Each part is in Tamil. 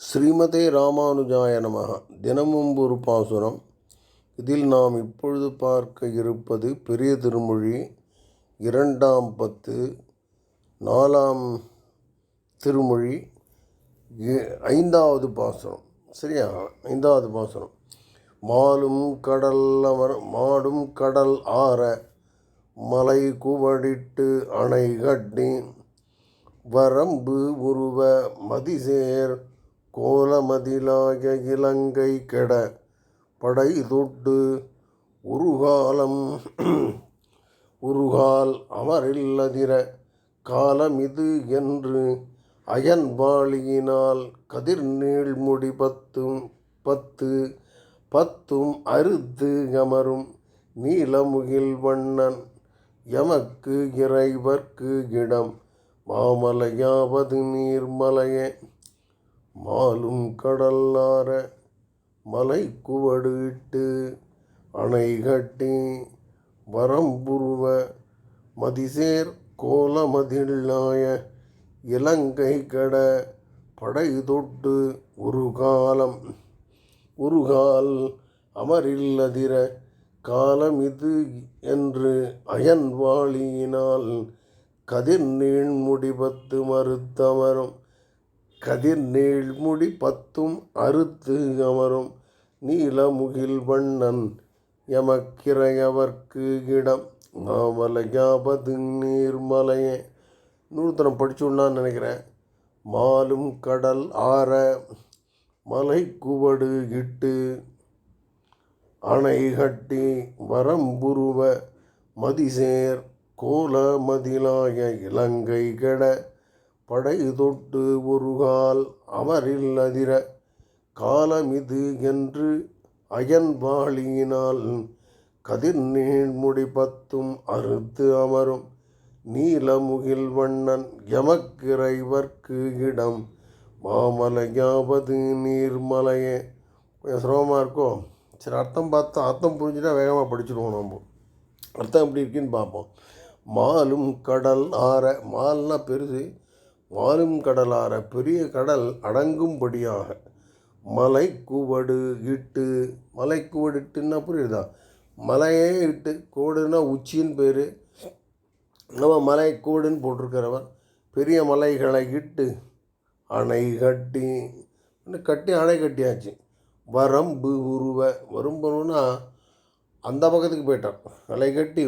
ஸ்ரீமதே ராமானுஜாய நமக. தினமும் ஒரு பாசுரம். இதில் நாம் இப்பொழுது பார்க்க இருப்பது பெரிய திருமொழி இரண்டாம் பத்து நாலாம் திருமொழி ஏ- ஐந்தாவது பாசுரம். சரியா? ஐந்தாவது பாசுரம். மாலும் கடல் அமர் மாடும் கடல் ஆற மலை குவடிட்டு அணை கட்டி வரம்பு உருவ மதிசேர் கோலமதிலாய இலங்கை கெட படை தொட்டு உருகாலம். உருகால் அமரில்லதிர காலமிது என்று அயன்பாளியினால் கதிர்நீள் முடி பத்தும் பத்து பத்தும் அறுத்து அமரும் நீலமுகில் வண்ணன் எமக்கு இறைவர்க்கு இடம். மாமலையாவது நீர்மலையே மாலும் கடல்லார மலை குவடு இட்டு அணை கட்டி வரம்புருவ மதிசேர் கோலமதில்லாய இலங்கை கட படை தொட்டு ஒரு காலம் உருகால் அமரில்லதிர காலம் இது என்று அயன்வாளியினால் கதிர் நீழ்முடி பத்து மறுத்தமரும். கதிர் நீழ்முடி பத்தும் அறுத்து அமரும் நீலமுகில் வண்ணன் எமக்கிரையவர்க்கு இடம். மாமலையாபது நீர்மலையே. நூறுத்தனம் படிச்சுடலான்னு நினைக்கிறேன். மாலும் கடல் ஆற மலை குவடு இட்டு அணை கட்டி வரம்புருவ மதிசேர் கோல மதிலாய இலங்கை கெட படை தொட்டு ஒருகால் அவரில் அதிர காலமிது என்று அயன்பாளியினால் கதிர் நீழ்முடி பத்தும் அறுத்து அமரும் நீலமுகில் வண்ணன் எமக்கிறைவர்க்கு இடம். மாமலையாவது நீர்மலையே. கொஞ்சம் சிரமமாக இருக்கோ? சரி அர்த்தம் பார்த்தா அர்த்தம் புரிஞ்சுட்டா வேகமாக படிச்சிடுவோம் நம்ம அர்த்தம் எப்படி இருக்குன்னு பார்ப்போம். மாலும் கடல் ஆற மால்னா பெருசு வாரும் கடலார பெரிய கடல் அடங்கும்படியாக. மலை கூவடு இட்டு மலை குவடு இட்டுன்னா புரியுதா? மலையே இட்டு கோடுன்னா உச்சின்னு பேர். நம்ம மலை கோடுன்னு போட்டிருக்கிறவர். பெரிய மலைகளை இட்டு அணை கட்டி கட்டி அணை கட்டியாச்சு. வரம்பு உருவ வரும்புன்னா அந்த பக்கத்துக்கு போயிட்டான். அலை கட்டி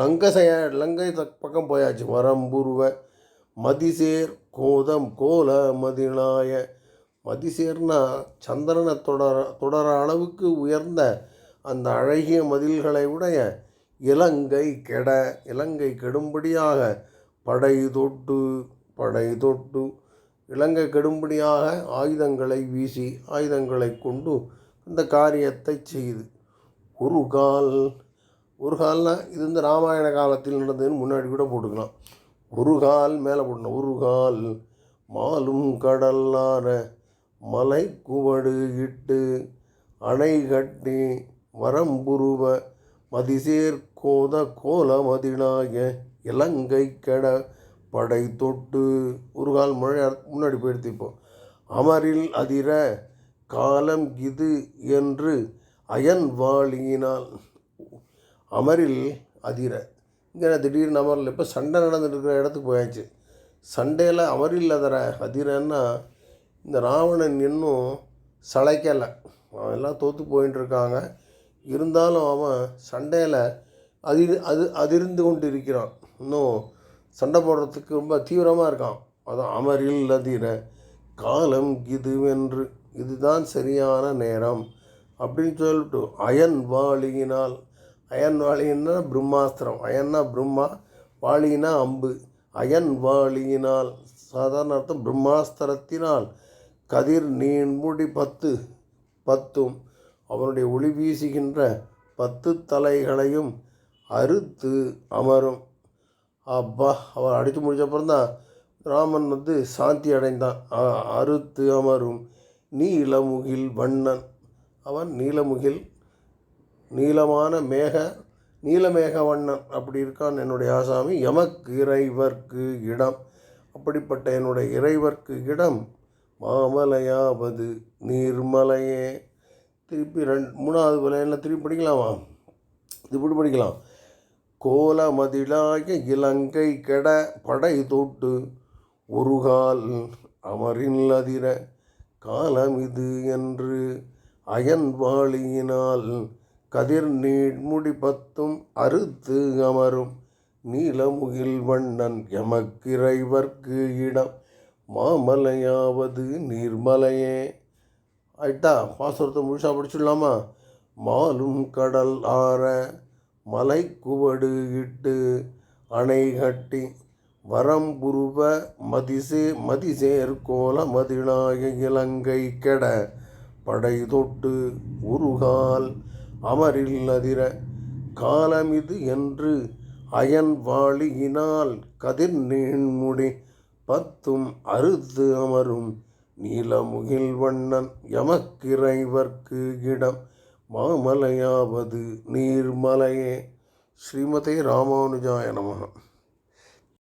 லங்கை செய்ய லங்கை பக்கம் போயாச்சு. வரம்புருவ மதிசேர் கோதம் கோல மதிநாய. மதிசேர்னா சந்திரனை தொடர தொடர அளவுக்கு உயர்ந்த அந்த அழகிய மதில்களை உடைய இலங்கை கெட இலங்கை கெடும்படியாக படை தொட்டு படை தொட்டு இலங்கை கெடும்படியாக ஆயுதங்களை வீசி ஆயுதங்களை கொண்டு அந்த காரியத்தை செய்து. ஒரு கால் ஒரு காலில் இது வந்து ராமாயண காலத்தில் நடந்ததுன்னு முன்னாடி கூட போட்டுக்கலாம். ஒரு கால் மேலே போடணும். ஒரு கால் மாலும் கடல்லார மலை குவடு இட்டு அணை கட்டி வரம்புருவ மதிசேர் கோத கோல மதினாய இலங்கை கெட படை தொட்டு ஒரு கால் மழை முன்னாடி போயிடுத்து இப்போ. அமரில் அதிர காலம் இது என்று அயன் வாழியினால் அமரில் அதிர. இங்கே திடீர்னு அமரில்? இப்போ சண்டை நடந்துட்டு இருக்கிற இடத்துக்கு போயாச்சு. சண்டையில் அமரில் அதிர அதிரன்னா இந்த ராவணன் இன்னும் சளைக்கலை. அவன் எல்லாம் தோற்று போயின்னு இருக்காங்க இருந்தாலும் அவன் சண்டையில் அதிர் அது அதிர்ந்து கொண்டு இருக்கிறான் இன்னும் சண்டை போடுறதுக்கு ரொம்ப தீவிரமாக இருக்கான். அதான் அமரில் அதிர. காலம் இதுவென்று இதுதான் சரியான நேரம். அப்படின்னு சொல்லிட்டு அயன் வாளியினால் அயன் வாளின்னா பிரம்மாஸ்திரம் அயன்னா பிரம்மா வாளினா அம்பு. அயன் வாளியினால் சாதாரண அர்த்தம் பிரம்மாஸ்திரத்தினால் கதிர் நீண்முடி பத்து பத்தும். அவனுடைய ஒளி வீசுகின்ற பத்து தலைகளையும் அறுத்து அமரும். அப்பா அவன் அடித்து முடிச்சப்புறம் தான் ராமன் வந்து சாந்தி அடைந்தான். அ- அறுத்து அமரும். நீலமுகில் வண்ணன். அவன் நீலமுகில் நீளமான மேக நீலமேக வண்ணன் அப்படி இருக்கான் என்னுடைய ஆசாமி. எமக்கு இறைவர்க்கு இடம். அப்படிப்பட்ட என்னுடைய இறைவர்க்கு இடம் மாமலையாவது நீர்மலையே. திருப்பி ரெண்டு மூணாவது விலையில் திருப்பி படிக்கலாமா? இப்படி படிக்கலாம். கோலமதிலாய இலங்கை கெட படை தொட்டு ஒருகால் அமரில் அதிர காலம் இது என்று அயன்வாளியினால் கதிர் நீழ்முடி பத்தும் அறுத்து அமரும். நீலமுகில் வண்ணன் எமக்கிறைவர்க்கு இடம். மாமலையாவது நீர்மலையே. ஆயிட்டா பாசுரத்தை முழுசாக படிச்சுடலாமா? மாலும் கடல் ஆற மலை குவடு இட்டு அணை கட்டி வரம்புருவ மதிசே மதிசேர் கோல மதிநாய இலங்கை கெட படை தொட்டு உருகால் அமரில் அதிர காலமிது என்று அயன் வாழியினால் கதிர் நீண்முடி பத்தும் அறுத்து அமரும் நீலமுகில் வண்ணன் யமக்கிறைவர்க்கு இடம் மாமலையாவது நீர்மலையே. ஸ்ரீமதே ராமானுஜாய நமகம்